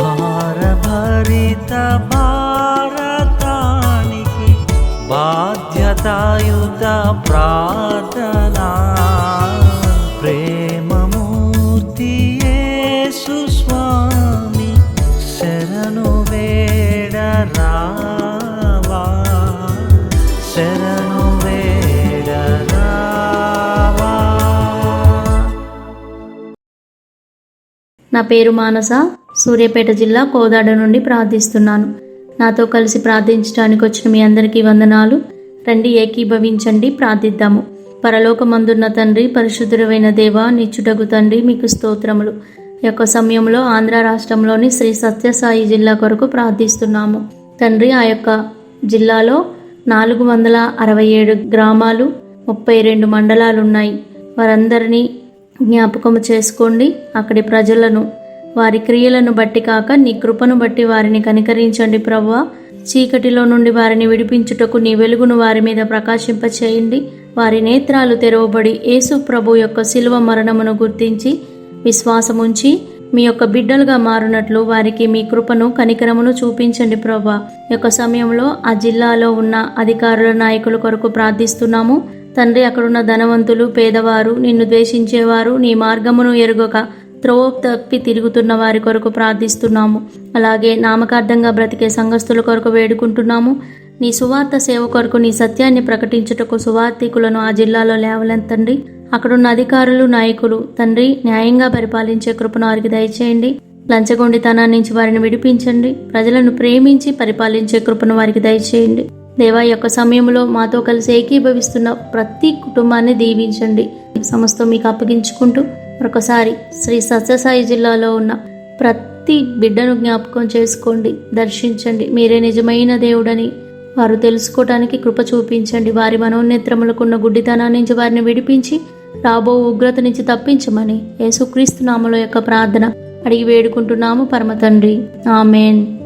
భారభరిత భారతానికి బాధ్యతాయుత ప్రార్థనా. ప్రేమమూర్తి స్వామి శరణు వేడరా నా పేరు మానస. సూర్యాపేట జిల్లా కోదాడ నుండి ప్రార్థిస్తున్నాను. నాతో కలిసి ప్రార్థించడానికి వచ్చిన మీ అందరికీ వందనాలు. రండి ఏకీభవించండి ప్రార్థిద్దాము. పరలోకమందున్న తండ్రి పరిశుద్ధుడైన దేవ నిచ్చుటగు తండ్రి మీకు స్తోత్రములు. ఈ యొక్క సమయంలో ఆంధ్ర రాష్ట్రంలోని శ్రీ సత్యసాయి జిల్లా కొరకు ప్రార్థిస్తున్నాము. తండ్రి ఆ యొక్క జిల్లాలో నాలుగు వందల అరవై ఏడు గ్రామాలు ముప్పై రెండు మండలాలు ఉన్నాయి వారందరినీ జ్ఞాపకం చేసుకోండి. అక్కడి ప్రజలను వారి క్రియలను బట్టి కాక నీ కృపను బట్టి వారిని కనికరించండి ప్రభువా. చీకటిలో నుండి వారిని విడిపించుటకు నీ వెలుగును వారి మీద ప్రకాశింపచేయండి. వారి నేత్రాలు తెరవబడి యేసు ప్రభు యొక్క శిలువ మరణమును గుర్తించి విశ్వాసముంచి మీ యొక్క బిడ్డలుగా మారునట్లు వారికి మీ కృపను కనికరమును చూపించండి ప్రభా యొక్క సమయంలో ఆ జిల్లాలో ఉన్న అధికారుల నాయకుల కొరకు ప్రార్థిస్తున్నాము. తండ్రి అక్కడున్న ధనవంతులు పేదవారు నిన్ను ద్వేషించేవారు నీ మార్గమును ఎరుగక త్రోవ తప్పి తిరుగుతున్న వారి కొరకు ప్రార్థిస్తున్నాము. అలాగే నామకార్థంగా బ్రతికే సంఘస్థుల కొరకు వేడుకుంటున్నాము. నీ సువార్త సేవ కొరకు నీ సత్యాన్ని ప్రకటించుటకు సువార్థికులను ఆ జిల్లాలో లేవలెత్తండి అక్కడున్న అధికారులు నాయకులు తండ్రి న్యాయంగా పరిపాలించే కృపను వారికి దయచేయండి. లంచగొండితనాన్ని నుంచి వారిని విడిపించండి. ప్రజలను ప్రేమించి పరిపాలించే కృపను వారికి దయచేయండి. దేవా యొక్క సమయంలో మాతో కలిసి ఏకీభవిస్తున్న ప్రతి కుటుంబాన్ని దీవించండి. సమస్తం మీకు అప్పగించుకుంటూ మరొకసారి శ్రీ సత్యసాయి జిల్లాలో ఉన్న ప్రతి బిడ్డను జ్ఞాపకం చేసుకోండి దర్శించండి. మీరే నిజమైన దేవుడని వారు తెలుసుకోవటానికి కృప చూపించండి. వారి మనోన్నేత్రములకున్న గుడ్డితనాన్ని నుంచి వారిని విడిపించి రాబో ఉగ్రత నుంచి తప్పించమని యేసుక్రీస్తు నామలో యొక్క ప్రార్థన అడిగి వేడుకుంటున్నాము. పరమ తండ్రి. ఆమెన్.